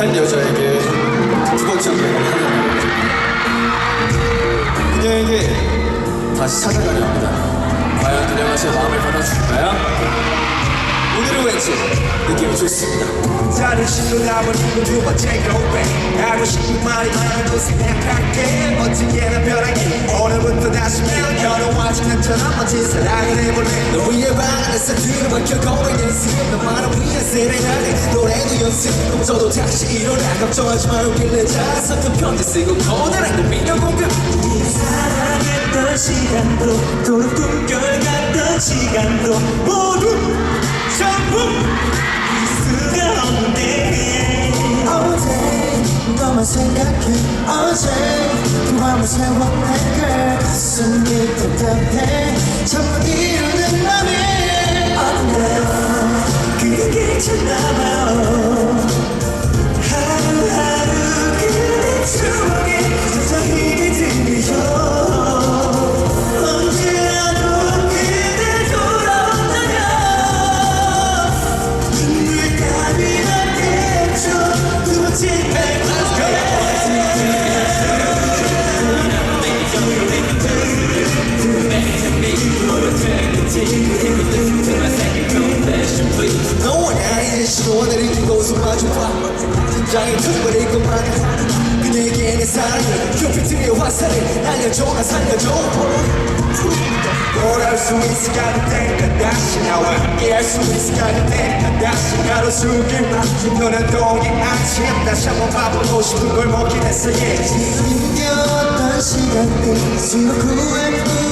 한 여자에게 두 번째 고백을 하는 그녀에게 다시 찾아가려 합니다. 과연 그녀가 제 마음을 받아줄까요? 왠지 느낌이 좋습니다. 다른 식으로 나버리고 두 번째 고백 하고 싶은 말이 많아도 생각할게. 언제나 변하기. 오늘부터 다시 매일 결혼하지 않처럼 멋진 사랑을 해볼래? 너 위에 방 안에서 뒤로 박혀 걸어 연습 너만을 위한 세레나데 노래도 연습. 저도 다시 일어나 걱정하지 말고 길래 잘 섞은 편지 쓰고 고단한 고민을 공급. 사랑했던 시간도 도로 꿈결 같던 시간도 너만 생각해 어제 그 밤을 세웠네 그 가슴이 답답해. 전부 이루는 맘에. 어딘가요 그게 괜찮나봐 시도를 이기고 숨마주봐 심장이 퉁버리고만 그녀에게 내 사랑을 큐피트의 화살을 날려줘 나 살려줘. 돌아올 수 있을까? 그때가 다시 나와 함께할 수 있을까? 그때가 다시 가로수길 막힌 너는 동이 아침 다시 한번 봐보고 싶은 걸 먹긴 했어 yeah. 힘겨웠던 시간들 수록 후회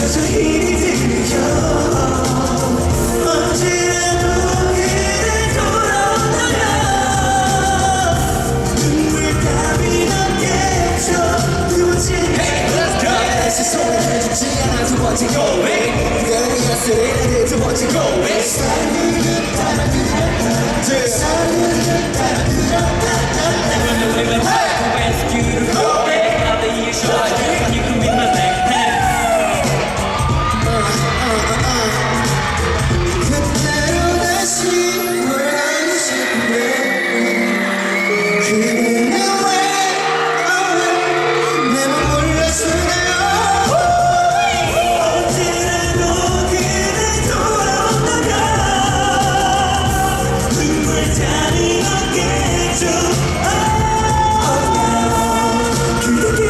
추억에 서서히 들려. 언제라도 그대 돌아온다면 눈물감이 남겠죠. 두 번째 다시 손을 해주지 않아 두 번째 고백 그대를 위한 세레나데 두 번째 고백 사랑